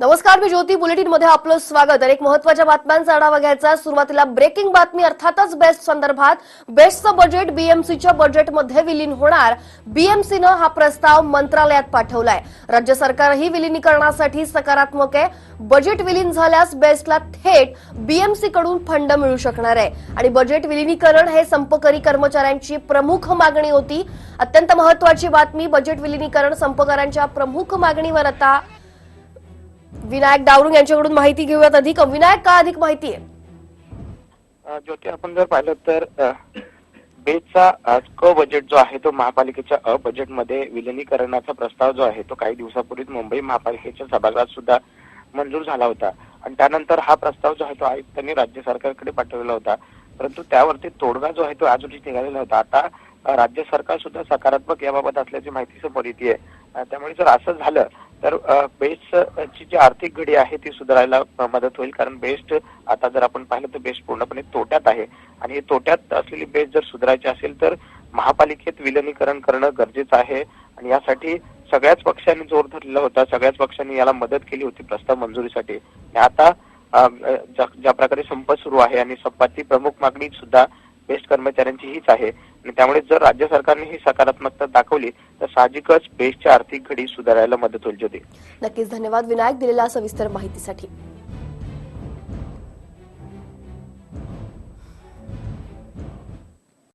नमस्कार मी ज्योती. बुलेटिनमध्ये आपलं स्वागत. अनेक एक महत्त्वाच्या बातम्यांचा आढावा घ्यायचा. सुरुवातीला ब्रेकिंग बातमी अर्थातच बेस्ट संदर्भात. बेस्टचं बजेट बीएमसीच्या बजेटमध्ये विलीन होणार. बीएमसीनं हा प्रस्ताव मंत्रालयात पाठवलाय. राज्य सरकारही विलिनीकरणासाठी सकारात्मक आहे. बजेट विलीन झाल्यास बेस्टला थेट बीएमसी कडून फंड मिळू शकणार आहे. आणि बजेट विलिनीकरण हे संपकरी कर्मचाऱ्यांची प्रमुख मागणी होती. अत्यंत महत्वाची बातमी बजेट विलिनीकरण संपकरांच्या प्रमुख मागणीवर आता विनायक डावरुंग यांच्याकडून माहिती घेऊयात अधिक. विनायक का अधिक माहिती आहे? ज्योती आपण जर पाहिलं तर बेचा क बजेट जो आहे तो महापालिकेच्या अ बजेटमध्ये विलिनीकरणाचा प्रस्ताव जो आहे तो काही दिवसापूर्वीच मुंबई महापालिकेच्या सभागृहात सुद्धा मंजूर झाला होता. आणि त्यानंतर हा प्रस्ताव जो आहे तो आयुक्तांनी राज्य सरकारकडे पाठवलेला होता. परंतु त्यावरती तोडगा जो आहे तो आज निघालेला होता. आता राज्य सरकार सुद्धा सकारात्मक याबाबत असल्याची माहिती समोर येते त्यामुळे जर असं झालं तर बेस्टची जी आर्थिक घडी आहे ती सुधारायला मदत होईल. कारण बेस्ट आता जर आपण पाहिलं तर बेस्ट पूर्णपणे तोट्यात आहे. आणि तोट्यात असलेली बेस्ट जर सुधारायची असेल तर महापालिकेत विलनीकरण करणं गरजेचं आहे. आणि यासाठी सगळ्याच पक्षांनी जोर धरलेला होता. सगळ्याच पक्षांनी याला मदत केली होती प्रस्ताव मंजुरीसाठी. आता ज्या ज्या प्रकारे संप सुरू आहे आणि संपाची प्रमुख मागणी सुद्धा बेस्ट कर्मचाऱ्यांची हीच आहे. आणि त्यामुळे जर राज्य सरकारने ही सकारात्मकता दाखवली तर साहजिकच बेस्टच्या आर्थिक घडी सुधारायला मदत होईल ज्योती नक्कीच धन्यवाद. विनायक दिलेल्या सविस्तर माहितीसाठी.